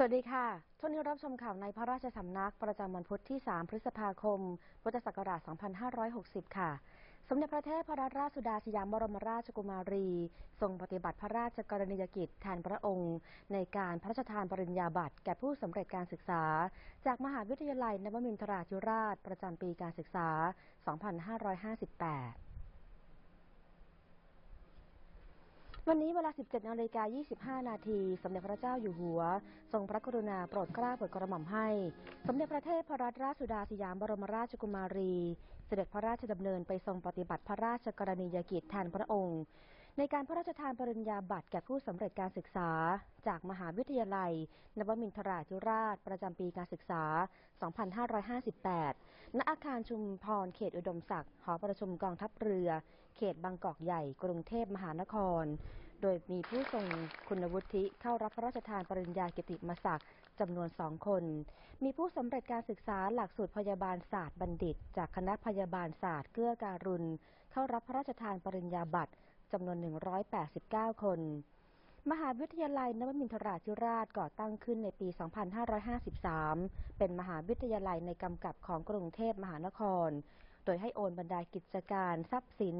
สวัสดีค่ะช่วงนี้รับชมข่าวในพระราชสำนักประจำวันพุธที่ 3 พฤษภาคม พุทธศักราช 2560 ค่ะ สมเด็จพระเทพรัตนราชสุดาสยามบรมราชกุมารี ทรงปฏิบัติพระราชกรณียกิจแทนพระองค์ ในการพระราชทานปริญญาบัตรแก่ผู้สำเร็จการศึกษา จากมหาวิทยาลัยนวมินทราธิราชประจำปีการศึกษา 2558 วันนี้เวลา 17นาฬิกา25 นาทีสมเด็จพระเจ้าอยู่หัว ทรงพระกรุณาโปรดเกล้าโปรดกระหม่อมให้ สมเด็จพระเทพรัตนราชสุดาสยามบรมราชกุมารี เสด็จพระราชดำเนินไปทรงปฏิบัติพระราชกรณียกิจแทนพระองค์ ในการพระราชทานปริญญาบัตรแก่ผู้สำเร็จการศึกษา จากมหาวิทยาลัย นวมินทราธิราช ประจำปีการศึกษา 2558 ณ อาคารชุมพรเขตอุดมศักดิ์ หอประชุมกองทัพเรือ เขตบางกอกใหญ่ กรุงเทพมหานคร โดยมีผู้ทรงคุณวุฒิเข้ารับพระราชทานปริญญาเกิติมศักดิ์จำนวนสองคน มีผู้สำเร็จการศึกษาหลักสูตรพยาบาลศาสตร์บัณฑิต จากคณะพยาบาลศาสตร์เกื้อการุณ เข้ารับพระราชทานปริญญาบัตร จำนวน 189 คน มหาวิทยาลัยนวมินทราธิราชก่อตั้งขึ้นในปี 2553 เป็นมหาวิทยาลัยในกำกับของกรุงเทพมหานคร โดยให้โอนบรรดากิจการ ทรัพย์สิน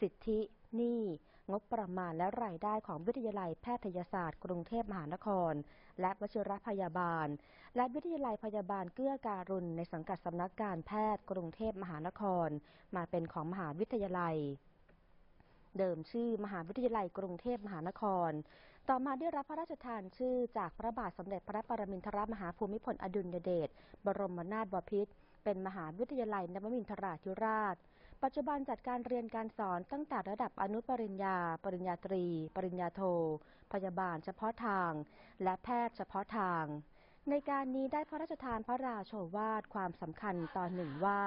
สิทธิหนี้งบประมาณและรายได้ของวิทยาลัยแพทยศาสตร์ กรุงเทพมหานคร และวชิรพยาบาล และวิทยาลัยพยาบาลเกื้อการุณในสังกัดสำนักการแพทย์ กรุงเทพมหานคร มาเป็นของมหาวิทยาลัย เดิมชื่อมหาวิทยาลัยกรุงเทพมหานคร ต่อมาได้รับพระราชทานชื่อจากพระบาทสมเด็จพระปรมินทรมหาภูมิพลอดุลยเดช บรมนาถบพิตร เป็นมหาวิทยาลัยนวมินทราธิราช ปัจจุบันจัดการเรียนการสอนตั้งแต่ระดับอนุปริญญา ปริญญาตรี ปริญญาโท พยาบาลเฉพาะทาง และแพทย์เฉพาะทาง ในการนี้ได้พระราชทานพระราโชวาทความสำคัญตอนหนึ่งว่า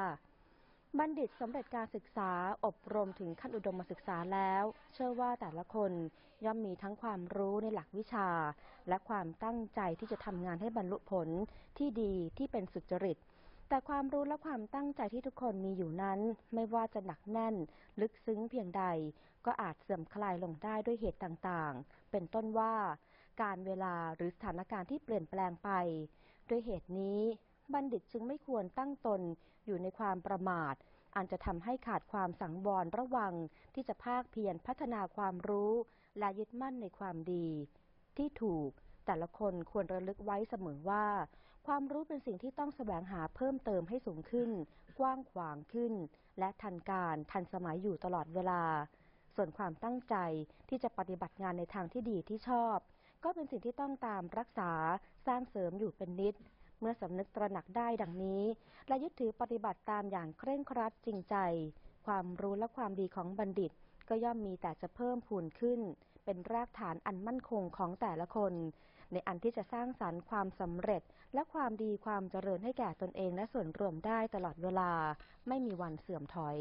บัณฑิตสำเร็จการศึกษาอบรมถึงขั้นอุดมศึกษาแล้ว เชื่อว่าแต่ละคนย่อมมีทั้งความรู้ในหลักวิชา และความตั้งใจที่จะทำงานให้บรรลุผลที่ดีที่เป็นสุจริต แต่ความรู้และความตั้งใจที่ทุกคนมีอยู่นั้น ไม่ว่าจะหนักแน่น ลึกซึ้งเพียงใด ก็อาจเสื่อมคลายลงได้ด้วยเหตุต่างๆ เป็นต้นว่า การเวลาหรือสถานการณ์ที่เปลี่ยนแปลงไป ด้วยเหตุนี้ บัณฑิตจึงไม่ควรตั้งตนอยู่ในความประมาท อันจะทำให้ขาดความสังวรระวังที่จะภาคเพียรพัฒนาความรู้ และยึดมั่นในความดี ที่ถูกแต่ละคนควรระลึกไว้เสมอว่า ความรู้เป็นสิ่งที่ต้องแสวงหาเพิ่มเติมให้สูงขึ้น กว้างขวางขึ้น และทันการทันสมัยอยู่ตลอดเวลา ส่วนความตั้งใจที่จะปฏิบัติงานในทางที่ดีที่ชอบ ก็เป็นสิ่งที่ต้องตามรักษาสร้างเสริมอยู่เป็นนิด เมื่อสำนึกตระหนักได้ดังนี้ และยึดถือปฏิบัติตามอย่างเคร่งครัดจริงใจ ความรู้และความดีของบัณฑิต ก็ย่อมมีแต่จะเพิ่มพูนขึ้น เป็นรากฐานอันมั่นคงของแต่ละคน ในอันที่จะสร้างสรรค์ความสำเร็จ และความดีความเจริญให้แก่ตนเองและส่วนรวมได้ตลอดเวลา ไม่มีวันเสื่อมถอย